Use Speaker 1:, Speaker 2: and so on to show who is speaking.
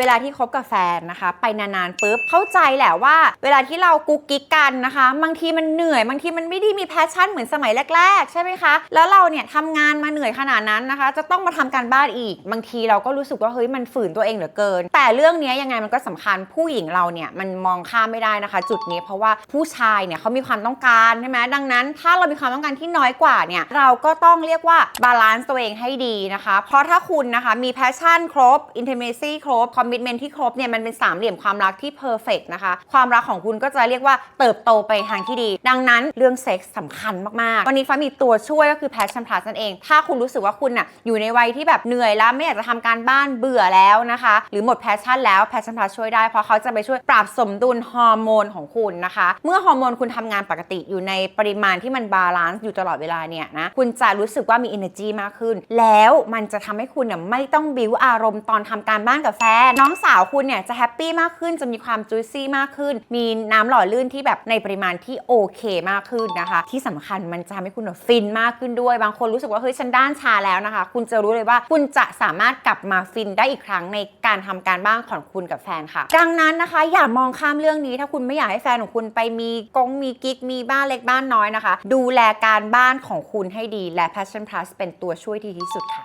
Speaker 1: เวลาที่คบกับแฟนนะคะ ไปนานๆปุ๊บเข้าใจแหละว่า เวลาที่เรากุ๊กกิ๊กกันนะคะบางทีมันเหนื่อยบางทีมันไม่ได้มีแพชชั่นเหมือนสมัยแรก ๆ ใช่ไหมคะแล้วเราเนี่ยทำงานมาเหนื่อยขนาดนั้นนะคะ จะต้องมาทำการบ้านอีก บางทีเราก็รู้สึกว่าเฮ้ยมันฝืนตัวเองเหลือเกิน แต่เรื่องนี้ยังไงมันก็สำคัญผู้หญิงเราเนี่ยมันมองข้ามไม่ได้นะคะ จุดนี้เพราะว่าผู้ชายเนี่ยเขามีความต้องการใช่ไหมดังนั้น ถ้าเรามีความต้องการที่น้อยกว่าเนี่ยเราก็ต้องเรียกว่าบาลานซ์ตัวเองให้ดีนะคะ เพราะถ้าคุณนะคะมีแพชชั่นครบอินเทอร์เมซี่ครบคอมมิชเมนที่ครบเนี่ยมันเป็นสามเหลี่ยมความรักที่เพอร์เฟกนะคะ ความรักของคุณก็จะเรียกว่าเติบโตไปทางที่ดี ดังนั้นเรื่องเซ็กส์สำคัญมาก ๆ วันนี้ฟ้ามีตัวช่วยก็คือ Passion Plus นั่นเอง ถ้าคุณรู้สึกว่าคุณน่ะอยู่ในวัยที่แบบเหนื่อยแล้วไม่อยากจะทำการบ้านเบื่อแล้วนะคะ หรือหมดแพชชั่นแล้ว Passion Plus ช่วยได้เพราะเขาจะไปช่วยปรับสมดุลฮอร์โมนของคุณนะคะ เมื่อฮอร์โมนคุณทำงานปกติอยู่ในปริมาณที่มันบาลานซ์อยู่ตลอดเวลาเนี่ยนะคุณจะรู้สึกว่ามี energy มากขึ้น แล้วมันจะทำให้คุณเนี่ยไม่ต้องบิวอารมณ์ตอนทำการบ้านกับแฟนน้องสาวคุณเนี่ยจะแฮปปี้มากขึ้นจะมีความจุยซี่มากขึ้น มีน้ำหล่อลื่นที่แบบในปริมาณที่โอเคมากขึ้นนะคะ ที่สำคัญมันจะทำให้คุณฟินมากขึ้นด้วย บางคนรู้สึกว่าเฮ้ยฉันด้านชาแล้วนะคะ คุณจะรู้เลยว่าคุณจะสามารถกลับมาฟินได้อีกครั้งในการทำการบ้านของคุณกับแฟนค่ะ ดังนั้นนะคะ อย่ามองข้ามเรื่องนี้ ถ้าคุณไม่อยากให้แฟนของคุณไปมีกงมีกิ๊กมีบ้านเล็กบ้านน้อยนะคะ ดูแลการบ้านของคุณให้ดีและ Passion Plus เป็นตัวช่วยที่ดีที่สุดค่ะ